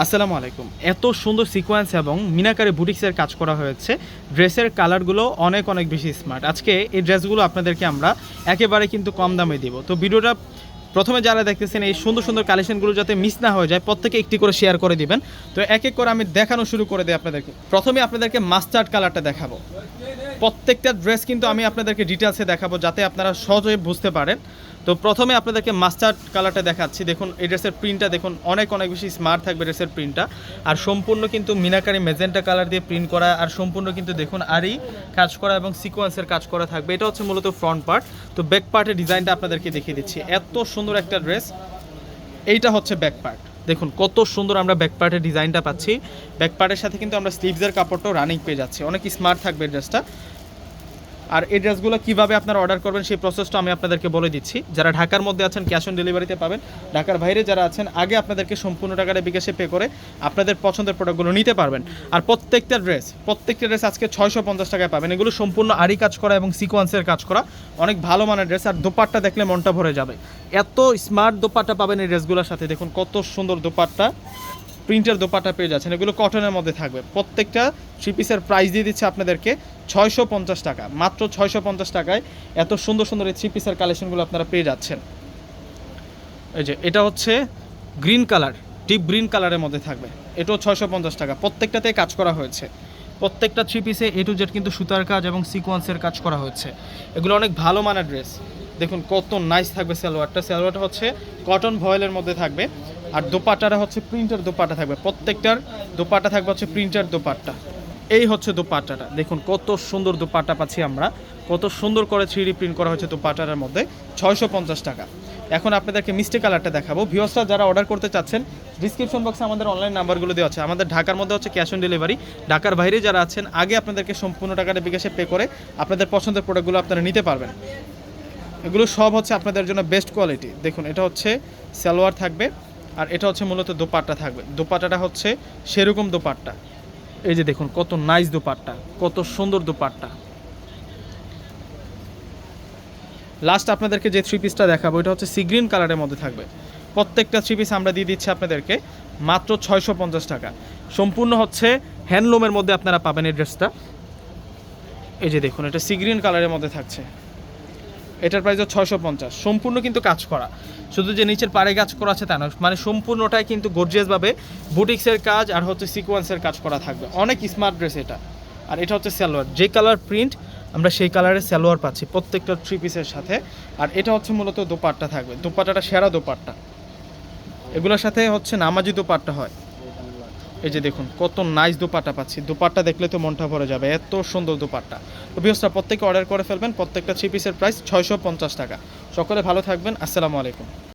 আসসালামু আলাইকুম। এত সুন্দর সিকোয়েন্স এবং মিনাকারে বুটিক্সের কাজ করা হয়েছে। ড্রেসের কালারগুলো অনেক অনেক বেশি স্মার্ট আজকে এই ড্রেসগুলো আপনাদেরকে আমরা একেবারে কিন্তু কম দামে দিব। তো ভিডিওটা প্রথমে যারা দেখতেছেন, এই সুন্দর সুন্দর কালেকশনগুলো যাতে মিস না হয়ে যায়, প্রত্যেকে একটি করে শেয়ার করে দিবেন। তো এক এক করে আমি দেখানো শুরু করে দিই আপনাদেরকে। প্রথমে আপনাদেরকে মাস্টার্ড কালারটা দেখাবো। প্রত্যেকটা ড্রেস কিন্তু আমি আপনাদেরকে ডিটেলসে দেখাবো, যাতে আপনারা সহজে বুঝতে পারেন। তো প্রথমে আপনাদেরকে মাস্টার্ড কালারটা দেখাচ্ছি। দেখুন, এই ড্রেসের প্রিন্টটা দেখুন, অনেক অনেক বেশি স্মার্ট থাকবে ড্রেসের প্রিন্টটা আর সম্পূর্ণ কিন্তু মিনাকারি মেজেন্টা কালার দিয়ে প্রিন্ট করা, আর সম্পূর্ণ কিন্তু দেখুন, আরই কাজ করা এবং সিকোয়েন্সের কাজ করা থাকবে। এটা হচ্ছে মূলত ফ্রন্ট পার্ট তো ব্যাক পার্টের ডিজাইনটা আপনাদেরকে দেখিয়ে দিচ্ছি। এত সুন্দর একটা ড্রেস এইটা হচ্ছে ব্যাক পার্ট দেখুন, কত সুন্দর আমরা ব্যাক পার্টের ডিজাইনটা পাচ্ছি। ব্যাক পার্টের সাথে কিন্তু আমরা স্লিভসের কাপড়টাও রানিং পেয়ে যাচ্ছি। অনেক স্মার্ট থাকবে ড্রেসটা আর এই ড্রেসগুলো কীভাবে আপনারা অর্ডার করবেন সেই প্রসেসটা আমি আপনাদেরকে বলে দিচ্ছি। যারা ঢাকার মধ্যে আছেন ক্যাশ অন ডেলিভারিতে পাবেন। ঢাকার বাইরে যারা আছেন, আগে আপনাদেরকে সম্পূর্ণ টাকাটা বিকাশে পে করে আপনাদের পছন্দের প্রোডাক্টগুলো নিতে পারবেন। আর প্রত্যেকটা ড্রেস প্রত্যেকটা ড্রেস আজকে ছয়শো পঞ্চাশ টাকায় পাবেন। এগুলো সম্পূর্ণ আরি কাজ করা এবং সিকোয়েন্সের কাজ করা। অনেক ভালো মানের ড্রেস আর দোপাট্টা দেখলে মনটা ভরে যাবে। এত স্মার্ট দোপাট্টা পাবেন এই ড্রেসগুলোর সাথে। দেখুন কত সুন্দর দোপাট্টা। প্রিন্টের দোপাটা পেয়ে যাচ্ছেন। এগুলো কটনের মধ্যে থাকবে। প্রত্যেকটা থ্রি পিসের প্রাইস দিয়ে দিচ্ছে আপনাদেরকে ছয়শো পঞ্চাশ টাকা। মাত্র ছয়শো পঞ্চাশ টাকায় এত সুন্দর সুন্দর এই থ্রি পিসের কালেকশনগুলো আপনারা পেয়ে যাচ্ছেন। এই যে, এটা হচ্ছে গ্রিন কালার ডিপ গ্রিন কালারের মধ্যে থাকবে। এটাও ছয়শো পঞ্চাশ টাকা। প্রত্যেকটাতে কাজ করা হয়েছে। প্রত্যেকটা থ্রি পিসে এ টু জেড কিন্তু সুতার কাজ এবং সিকোয়েন্সের কাজ করা হয়েছে। এগুলো অনেক ভালো মানের ড্রেস দেখুন, কত নাইস থাকবে সালোয়ারটা। সালোয়ারটা হচ্ছে কটন ভয়েলের মধ্যে থাকবে। আর দোপাট্টাটা হচ্ছে প্রিন্টার দোপাট্টা থাকবে, প্রত্যেকটার দোপাট্টা থাকবে হচ্ছে প্রিন্টার দোপাট্টা। এই হচ্ছে দোপাট্টাটা। দেখুন কত সুন্দর দোপাট্টা পাচ্ছি আমরা, কত সুন্দর করে থ্রি প্রিন্ট করা হয়েছে দোপাট্টার মধ্যে, ছয়শো পঞ্চাশ টাকা। এখন আপনাদেরকে মিষ্টি কালারটা দেখাবো। ভিওসরা যারা অর্ডার করতে চাচ্ছেন ডিসক্রিপশন বক্সে আমাদের অনলাইন নাম্বারগুলো দেওয়া আছে। আমাদের ঢাকার মধ্যে হচ্ছে ক্যাশ অন ডেলিভারি ঢাকার বাইরে যারা আছেন, আগে আপনাদেরকে সম্পূর্ণ টাকাটা বিকাশে পে করে আপনাদের পছন্দের প্রোডাক্টগুলো আপনারা নিতে পারবেন। এগুলো সব হচ্ছে আপনাদের জন্য বেস্ট কোয়ালিটি দেখুন, এটা হচ্ছে সালোয়ার থাকবে। আর এটা হচ্ছে মূলত দোপাট্টা থাকবে। দোপাট্টাটা হচ্ছে সেরকম দোপাট্টা। এই যে দেখুন, কত নাইস দোপাট্টা, কত সুন্দর দোপাট্টা। লাস্ট আপনাদেরকে যে থ্রি পিসটা দেখাবো, এটা হচ্ছে সি গ্রিন কালারের মধ্যে থাকবে। প্রত্যেকটা থ্রি পিস আমরা দিয়ে দিচ্ছি আপনাদেরকে মাত্র ছয়শো পঞ্চাশ টাকা। সম্পূর্ণ হচ্ছে হ্যান্ডলুমের মধ্যে আপনারা পাবেন এই ড্রেসটা এই যে দেখুন, এটা সি গ্রিন কালারের মধ্যে থাকছে। এটার প্রাইস ছয়শো পঞ্চাশ। সম্পূর্ণ কিন্তু কাজ করা। শুধু যে নিচের পাড়ে কাজ করা আছে তা নয় মানে সম্পূর্ণটাই কিন্তু গর্জিয়াসভাবে বুটিক্সের কাজ আর হচ্ছে সিকোয়েন্সের কাজ করা থাকবে। অনেক স্মার্ট ড্রেস এটা। আর এটা হচ্ছে সালোয়ার। যে কালার প্রিন্ট আমরা সেই কালারের সালোয়ার পাচ্ছি প্রত্যেকটা থ্রি পিসের সাথে। আর এটা হচ্ছে মূলত দোপাট্টা থাকবে। দোপাট্টাটা সেরা দোপাট্টা। এগুলোর সাথে হচ্ছে নামাজি দোপাট্টা হয়। এই যে দেখুন, কত নাইস দোপাট্টা পাচ্ছি। দোপাট্টা দেখলে তো মনটা ভরে যাবে, এত সুন্দর দোপাট্টা। তো প্রত্যেককে প্রত্যেকে অর্ডার করে ফেলবেন, প্রত্যেকটা থ্রি পিসের প্রাইস ছয়শো পঞ্চাশ টাকা। সকলে ভালো থাকবেন, আসসালামু আলাইকুম।